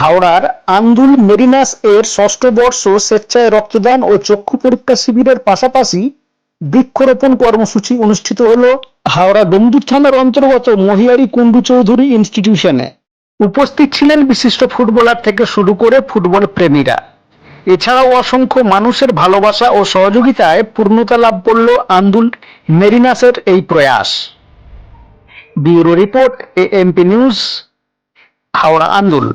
হাওড়ার আন্দুল মেরিনাস এর ষষ্ঠ বর্ষ স্বেচ্ছায় রক্তদান ও চক্ষু পরীক্ষা শিবিরের পাশাপাশি বৃক্ষরোপণ কর্মসূচি অনুষ্ঠিত হল হাওড়া ডুমদুর থানার অন্তর্গত মহিয়ারি কুন্ডু চৌধুরী ইনস্টিটিউশনে উপস্থিত ছিলেন বিশিষ্ট ফুটবলার থেকে শুরু করে ফুটবল প্রেমীরা। এছাড়াও অসংখ্য মানুষের ভালোবাসা ও সহযোগিতায় পূর্ণতা লাভ করল আন্দুল মেরিনাসের এই প্রয়াস। Bureau report AMP news, Howrah Andul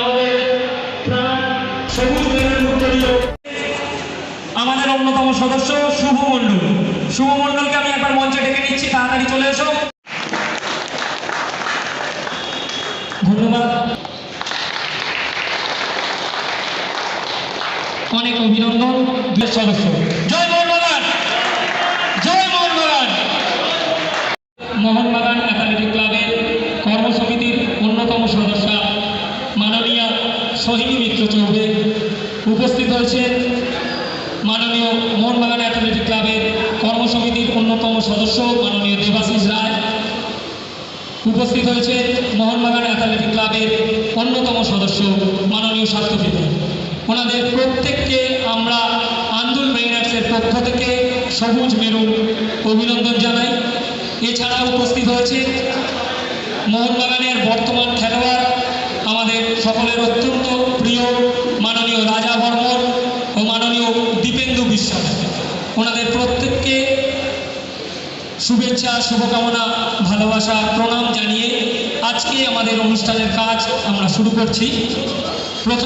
আমাদের প্রাণ সবুজ মেরুর উত্তরীয় আমাদের অন্যতম সদস্য শুভ মণ্ডল। শুভ মণ্ডলকে আমি একবার মঞ্চে ডেকে নিচ্ছি, তাড়াতাড়ি চলে এসো। ধন্যবাদ। অনেক অভিনন্দন, দুই সদস্য। জয় মোহনবাগান জয় মোহনবাগান মোহনবাগান অ্যাথলেটিক ক্লাবের কর্মসমিতির অন্যতম সদস্যা মাননীয় সোহিনী মিত্র চৌবে উপস্থিত হয়েছেন। মাননীয় মোহনবাগান অ্যাথলেটিক ক্লাবের কর্মসমিতির অন্যতম সদস্য মাননীয় দেবাশিস রায়। উপস্থিত হয়েছেন মোহনবাগান অ্যাথলেটিক ক্লাবের অন্যতম সদস্য মাননীয় স্বাস্থ্যবিধি ওনাদের প্রত্যেককে আমরা আন্দুল মেইনার্সের পক্ষ থেকে সবুজ মেরুন অভিনন্দন জানাই। এছাড়া উপস্থিত হয়েছে মোহনবাগানের বর্তমান খেলোয়াড় আমাদের সকলের অত্যন্ত প্রিয় মাননীয় রাজা বর্মন ও মাননীয় দীপেন্দু বিশ্বাস ওনাদের প্রত্যেককে শুভেচ্ছা শুভকামনা ভালোবাসা প্রণাম জানিয়ে আজকে আমাদের অনুষ্ঠানের কাজ আমরা শুরু করছি।